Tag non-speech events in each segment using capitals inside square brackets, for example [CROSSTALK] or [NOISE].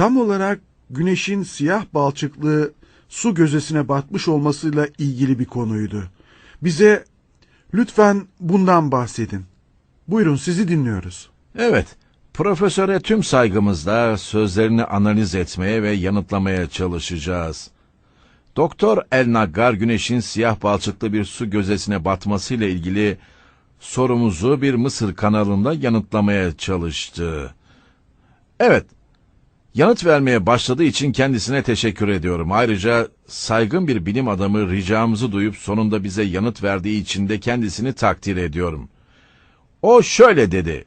Tam olarak güneşin siyah balçıklı su gözesine batmış olmasıyla ilgili bir konuydu. Bize lütfen bundan bahsedin. Buyurun sizi dinliyoruz. Evet, profesöre tüm saygımızla sözlerini analiz etmeye ve yanıtlamaya çalışacağız. Doktor El Naggar güneşin siyah balçıklı bir su gözesine batmasıyla ilgili sorumuzu bir Mısır kanalında yanıtlamaya çalıştı. Evet, yanıt vermeye başladığı için kendisine teşekkür ediyorum. Ayrıca saygın bir bilim adamı ricamızı duyup sonunda bize yanıt verdiği için de kendisini takdir ediyorum. O şöyle dedi.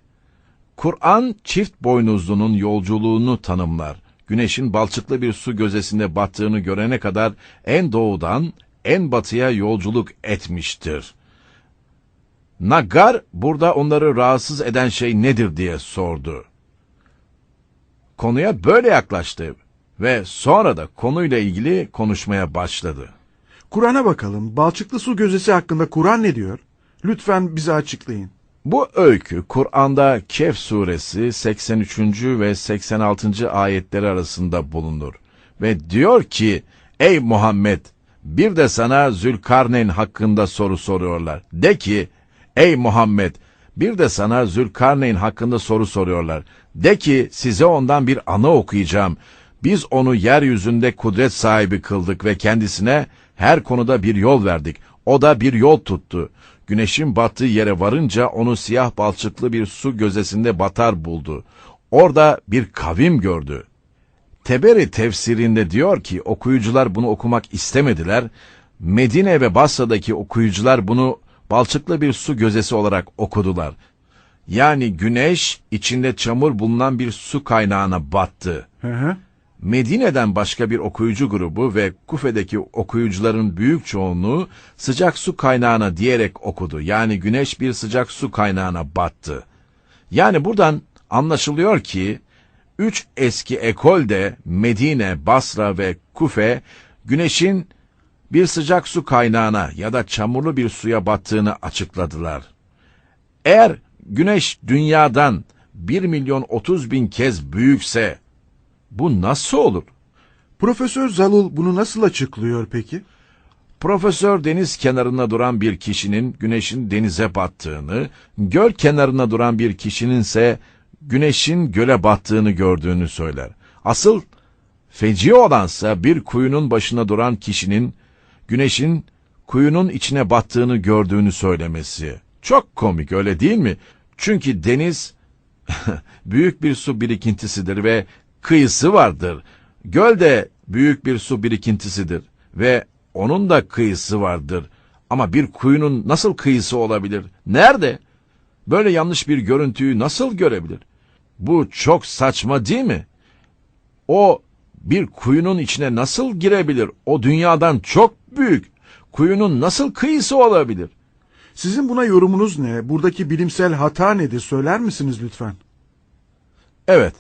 Kur'an çift boynuzlunun yolculuğunu tanımlar. Güneşin balçıklı bir su gözesinde battığını görene kadar en doğudan en batıya yolculuk etmiştir. Naggar burada onları rahatsız eden şey nedir diye sordu. Konuya böyle yaklaştı ve sonra da konuyla ilgili konuşmaya başladı. Kur'an'a bakalım. Balçıklı su gözesi hakkında Kur'an ne diyor? Lütfen bize açıklayın. Bu öykü Kur'an'da Kehf suresi 83. ve 86. ayetleri arasında bulunur. Ve diyor ki, ey Muhammed, bir de sana Zülkarneyn hakkında soru soruyorlar. De ki, ey Muhammed, bir de sana Zülkarneyn hakkında soru soruyorlar. De ki, size ondan bir anı okuyacağım. Biz onu yeryüzünde kudret sahibi kıldık ve kendisine her konuda bir yol verdik. O da bir yol tuttu. Güneşin battığı yere varınca onu siyah balçıklı bir su gözesinde batar buldu. Orada bir kavim gördü. Teberi tefsirinde diyor ki okuyucular bunu okumak istemediler. Medine ve Basra'daki okuyucular bunu balçıklı bir su gözesi olarak okudular. Yani güneş içinde çamur bulunan bir su kaynağına battı. Hı hı. Medine'den başka bir okuyucu grubu ve Kufe'deki okuyucuların büyük çoğunluğu sıcak su kaynağına diyerek okudu. Yani güneş bir sıcak su kaynağına battı. Yani buradan anlaşılıyor ki üç eski ekol de Medine, Basra ve Kufe güneşin bir sıcak su kaynağına ya da çamurlu bir suya battığını açıkladılar. Eğer güneş dünyadan 1 milyon 30 bin kez büyükse bu nasıl olur? Profesör Zalul bunu nasıl açıklıyor peki? Profesör deniz kenarında duran bir kişinin güneşin denize battığını, göl kenarında duran bir kişinin ise güneşin göle battığını gördüğünü söyler. Asıl feci olansa bir kuyunun başına duran kişinin güneşin kuyunun içine battığını gördüğünü söylemesi. Çok komik öyle değil mi? Çünkü deniz [LAUGHS] büyük bir su birikintisidir ve kıyısı vardır. Göl de büyük bir su birikintisidir ve onun da kıyısı vardır. Ama bir kuyunun nasıl kıyısı olabilir? Nerede? Böyle yanlış bir görüntüyü nasıl görebilir? Bu çok saçma değil mi? O bir kuyunun içine nasıl girebilir? O dünyadan çok büyük. Kuyunun nasıl kıyısı olabilir? Sizin buna yorumunuz ne? Buradaki bilimsel hata nedir? Söyler misiniz lütfen? Evet,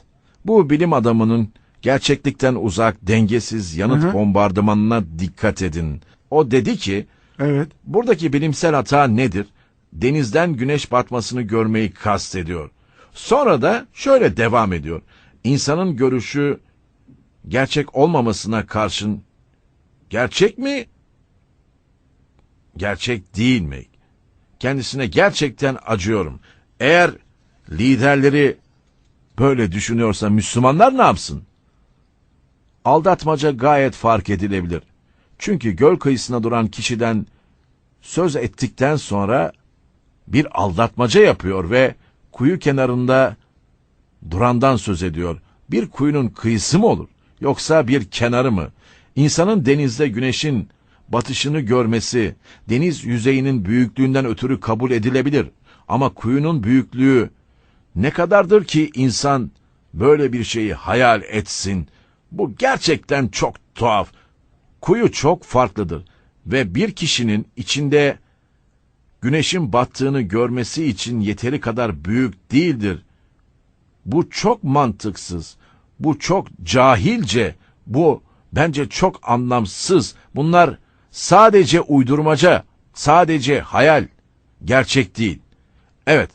bu bilim adamının gerçeklikten uzak, dengesiz yanıt Hı hı. bombardımanına dikkat edin. O dedi ki, Evet. buradaki bilimsel hata nedir? Denizden güneş batmasını görmeyi kastediyor. Sonra da şöyle devam ediyor. İnsanın görüşü gerçek olmamasına karşın gerçek mi? Gerçek değil mi? Kendisine gerçekten acıyorum. Eğer liderleri böyle düşünüyorsa Müslümanlar ne yapsın? Aldatmaca gayet fark edilebilir. Çünkü göl kıyısına duran kişiden söz ettikten sonra bir aldatmaca yapıyor ve kuyu kenarında durandan söz ediyor. Bir kuyunun kıyısı mı olur? Yoksa bir kenarı mı? İnsanın denizde güneşin batışını görmesi, deniz yüzeyinin büyüklüğünden ötürü kabul edilebilir. Ama kuyunun büyüklüğü ne kadardır ki insan böyle bir şeyi hayal etsin? Bu gerçekten çok tuhaf. Kuyu çok farklıdır ve bir kişinin içinde güneşin battığını görmesi için yeteri kadar büyük değildir. Bu çok mantıksız. Bu çok cahilce. Bu bence çok anlamsız. Bunlar sadece uydurmaca, sadece hayal, gerçek değil. Evet,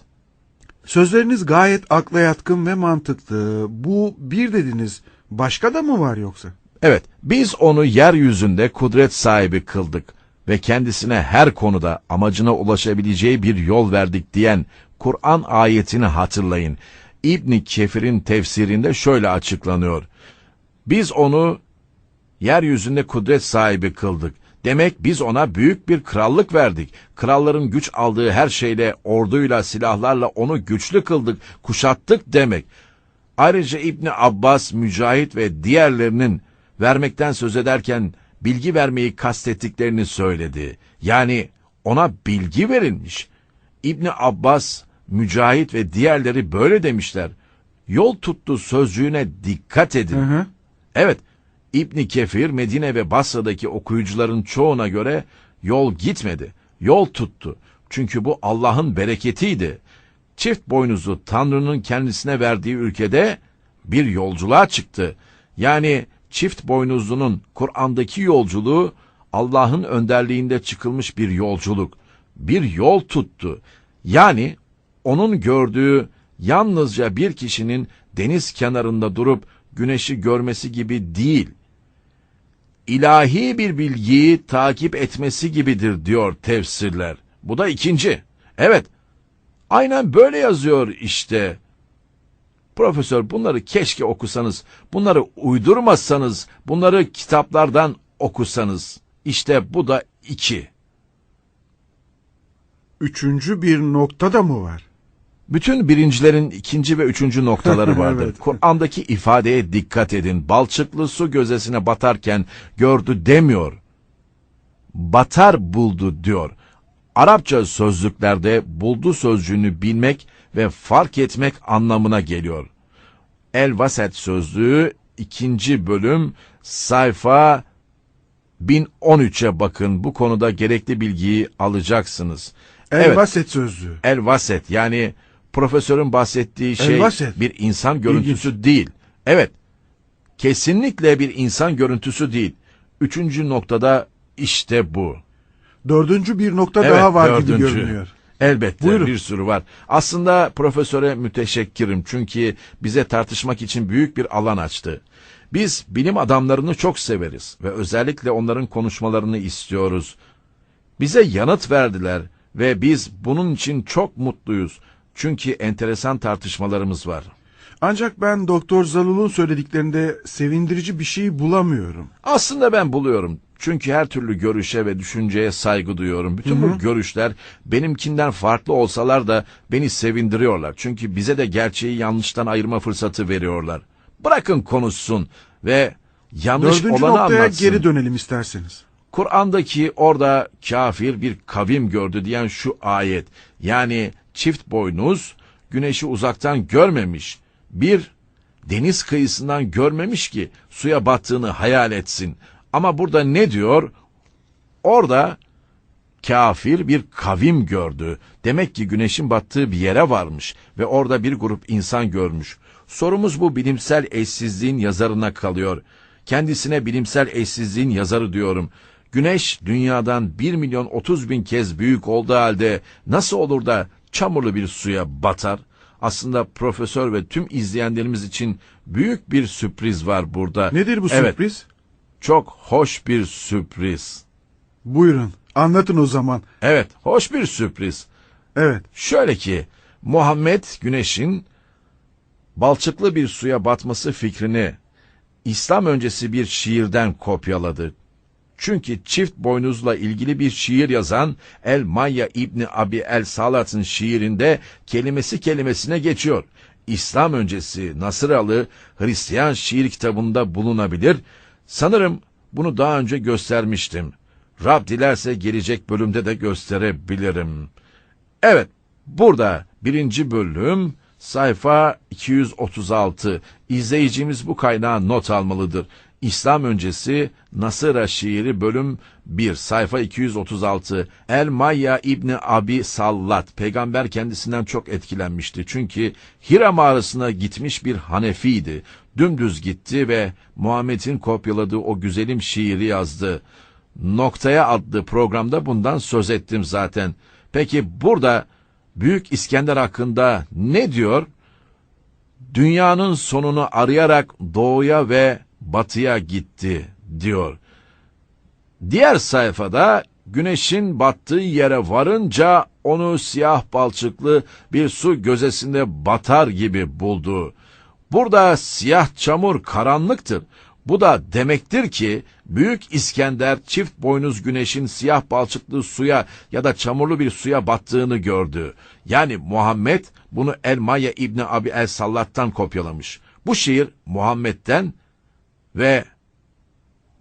Sözleriniz gayet akla yatkın ve mantıklı. Bu bir dediniz. Başka da mı var yoksa? Evet, biz onu yeryüzünde kudret sahibi kıldık ve kendisine her konuda amacına ulaşabileceği bir yol verdik diyen Kur'an ayetini hatırlayın. İbn Kefir'in tefsirinde şöyle açıklanıyor. Biz onu yeryüzünde kudret sahibi kıldık. Demek biz ona büyük bir krallık verdik. Kralların güç aldığı her şeyle, orduyla, silahlarla onu güçlü kıldık, kuşattık demek. Ayrıca İbni Abbas, Mücahit ve diğerlerinin vermekten söz ederken bilgi vermeyi kastettiklerini söyledi. Yani ona bilgi verilmiş. İbni Abbas, Mücahit ve diğerleri böyle demişler. Yol tuttu sözcüğüne dikkat edin. Hı hı. Evet, İbni Kefir Medine ve Basra'daki okuyucuların çoğuna göre yol gitmedi, yol tuttu. Çünkü bu Allah'ın bereketiydi. Çift boynuzu Tanrı'nın kendisine verdiği ülkede bir yolculuğa çıktı. Yani çift boynuzlunun Kur'an'daki yolculuğu Allah'ın önderliğinde çıkılmış bir yolculuk. Bir yol tuttu. Yani onun gördüğü yalnızca bir kişinin deniz kenarında durup güneşi görmesi gibi değil. İlahi bir bilgiyi takip etmesi gibidir diyor tefsirler. Bu da ikinci. Evet. Aynen böyle yazıyor işte. Profesör bunları keşke okusanız, bunları uydurmasanız, bunları kitaplardan okusanız. İşte bu da iki. Üçüncü bir nokta da mı var? Bütün birincilerin ikinci ve üçüncü noktaları [LAUGHS] vardır. Evet. Kur'an'daki ifadeye dikkat edin. Balçıklı su gözesine batarken gördü demiyor. Batar buldu diyor. Arapça sözlüklerde buldu sözcüğünü bilmek ve fark etmek anlamına geliyor. El Vaset sözlüğü ikinci bölüm sayfa 1013'e bakın. Bu konuda gerekli bilgiyi alacaksınız. Evet. Elvaset sözlüğü. El vaset yani profesörün bahsettiği şey vaset. bir insan görüntüsü değil. Evet. Kesinlikle bir insan görüntüsü değil. Üçüncü noktada işte bu. Dördüncü bir nokta Evet, daha var gibi dördüncü. görünüyor. Elbette Buyurun. bir sürü var. Aslında profesöre müteşekkirim çünkü bize tartışmak için büyük bir alan açtı. Biz bilim adamlarını çok severiz ve özellikle onların konuşmalarını istiyoruz. Bize yanıt verdiler ve biz bunun için çok mutluyuz. Çünkü enteresan tartışmalarımız var. Ancak ben Doktor Zalul'un söylediklerinde sevindirici bir şey bulamıyorum. Aslında ben buluyorum. Çünkü her türlü görüşe ve düşünceye saygı duyuyorum. Bütün bu görüşler benimkinden farklı olsalar da beni sevindiriyorlar. Çünkü bize de gerçeği yanlıştan ayırma fırsatı veriyorlar. Bırakın konuşsun ve yanlış Dördüncü olanı noktaya anlatsın. geri dönelim isterseniz. Kur'an'daki orada kafir bir kavim gördü diyen şu ayet. Yani çift boynuz güneşi uzaktan görmemiş. Bir deniz kıyısından görmemiş ki suya battığını hayal etsin. Ama burada ne diyor? Orada kafir bir kavim gördü. Demek ki güneşin battığı bir yere varmış ve orada bir grup insan görmüş. Sorumuz bu bilimsel eşsizliğin yazarına kalıyor. Kendisine bilimsel eşsizliğin yazarı diyorum. Güneş dünyadan 1 milyon 30 bin kez büyük olduğu halde nasıl olur da çamurlu bir suya batar? Aslında profesör ve tüm izleyenlerimiz için büyük bir sürpriz var burada. Nedir bu Evet, sürpriz? çok hoş bir sürpriz. Buyurun anlatın o zaman. Evet, hoş bir sürpriz. Evet. Şöyle ki, Muhammed Güneş'in balçıklı bir suya batması fikrini İslam öncesi bir şiirden kopyaladı. Çünkü çift boynuzla ilgili bir şiir yazan El Maya İbni Abi El Salat'ın şiirinde kelimesi kelimesine geçiyor. İslam öncesi Nasıralı Hristiyan şiir kitabında bulunabilir. Sanırım bunu daha önce göstermiştim. Rab dilerse gelecek bölümde de gösterebilirim. Evet, burada birinci bölüm sayfa 236. İzleyicimiz bu kaynağı not almalıdır. İslam öncesi Nasıra şiiri bölüm 1 sayfa 236. El Mayya İbni Abi Sallat peygamber kendisinden çok etkilenmişti. Çünkü Hira mağarasına gitmiş bir Hanefiydi. Dümdüz gitti ve Muhammed'in kopyaladığı o güzelim şiiri yazdı. Noktaya adlı programda bundan söz ettim zaten. Peki burada Büyük İskender hakkında ne diyor? dünyanın sonunu arayarak doğuya ve batıya gitti diyor. Diğer sayfada güneşin battığı yere varınca onu siyah balçıklı bir su gözesinde batar gibi buldu. Burada siyah çamur karanlıktır. Bu da demektir ki Büyük İskender çift boynuz güneşin siyah balçıklı suya ya da çamurlu bir suya battığını gördü. Yani Muhammed bunu Elmaya İbni Abi El Sallat'tan kopyalamış. Bu şiir Muhammed'den ve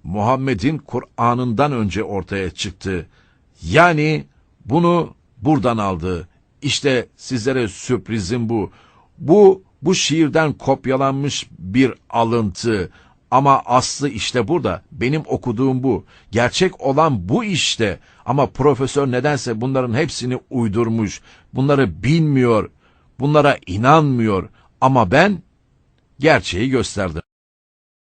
Muhammed'in Kur'an'ından önce ortaya çıktı. Yani bunu buradan aldı. İşte sizlere sürprizim bu. Bu bu şiirden kopyalanmış bir alıntı. Ama aslı işte burada. Benim okuduğum bu. Gerçek olan bu işte. Ama profesör nedense bunların hepsini uydurmuş. Bunları bilmiyor. Bunlara inanmıyor. Ama ben gerçeği gösterdim.